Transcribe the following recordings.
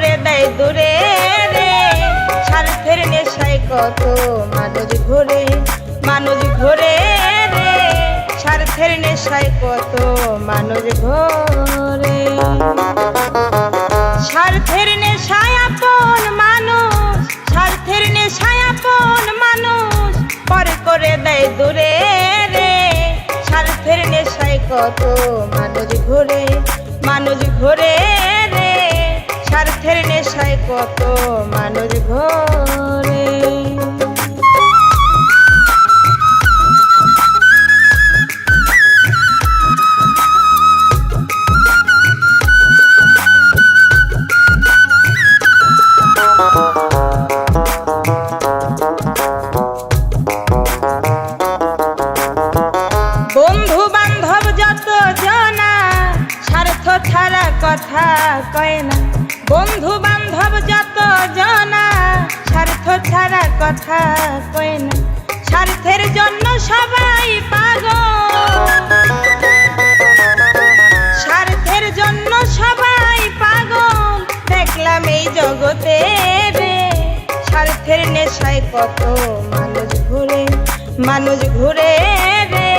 করে দেয়, দূরে রে। স্বার্থের নেশায় কত মানুষ ঘোরে মানুষ ঘোরে রে। স্বার্থের নেশায় কত মানুষ ঘোরে। স্বার্থের নেশায় আপন মানুষ, স্বার্থের নেশায় আপন মানুষ, পরে করে দেয় দূরে রে। স্বার্থের নেশায় কত মানুষ ঘোরে মানুষ ঘোরে রে। স্বার্থের নেশায় কত মানুষ ঘোরে। বন্ধু যত জনা স্বার্থ ছাড়া কথা কয় না। বন্ধু বান্ধব যত জনা স্বার্থ ছাড়া কথা কয় স্বার্থের জন্য সবাই পাগল। স্বার্থের জন্য সবাই পাগল। দেখলাম এই জগতে রে। স্বার্থের নেশায় কত মানুষ ঘুরে মানুষ ঘুরে রে।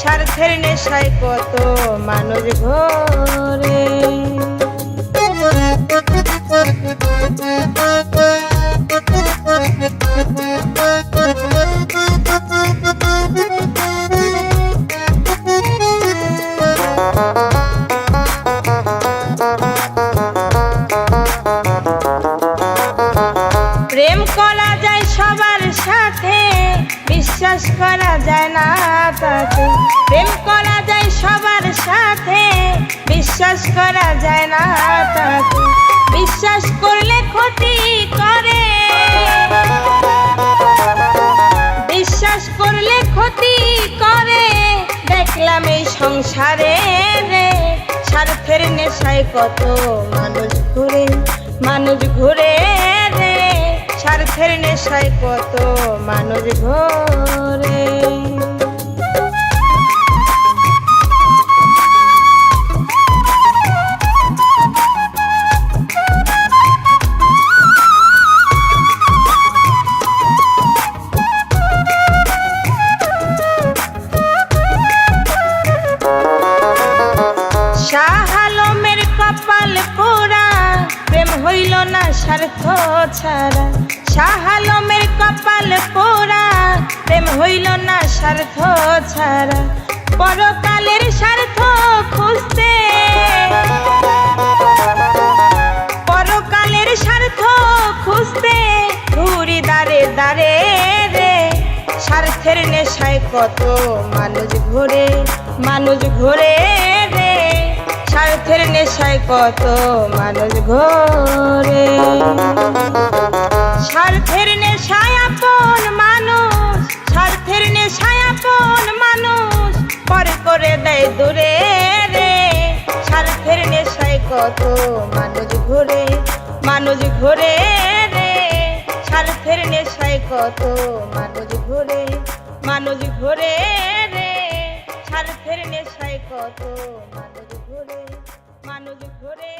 স্বার্থের নেশায় কত মানুষ ঘোরে। প্রেম করা যায় সবার সাথে, বিশ্বাস করা যায় না তাকে প্রেম করা যায় সবার সাথে, বিশ্বাস করা যায় না তাকে বিশ্বাস করলে ক্ষতি করে। বিশ্বাস করলে ক্ষতি করে। দেখলাম এই সংসারে রে, স্বার্থের নেশায় কত মানুষ ঘুরে মানুষ ঘুরে রে। স্বার্থের নেশায় কত মানুষ ঘোরে। শাহ কপাল পোড়া প্রেম হইল না স্বার্থ ছাড়া। শাহ আলমের কপাল পোড়া, প্রেম হইল না স্বার্থ ছাড়া। পরকালের স্বার্থ খুঁজতে। পরকালের স্বার্থ খুঁজতে। ঘুরি দাঁড়ে দাঁড়ে রে। স্বার্থের নেশায় কত মানুষ ঘোরে মানুষ ঘোরে রে। স্বার্থের নেশায় কত মানুষ ঘোরে। দেয় দূরে রে। স্বার্থের নেশায় কত মানুষ ঘোরে মানুষ ঘোরে রে। স্বার্থের নেশায় কত মানুষ ঘোরে মানুষ ঘোরে রে। স্বার্থের নেশায় কত মানুষ ঘোরে মানুষ ঘোরে।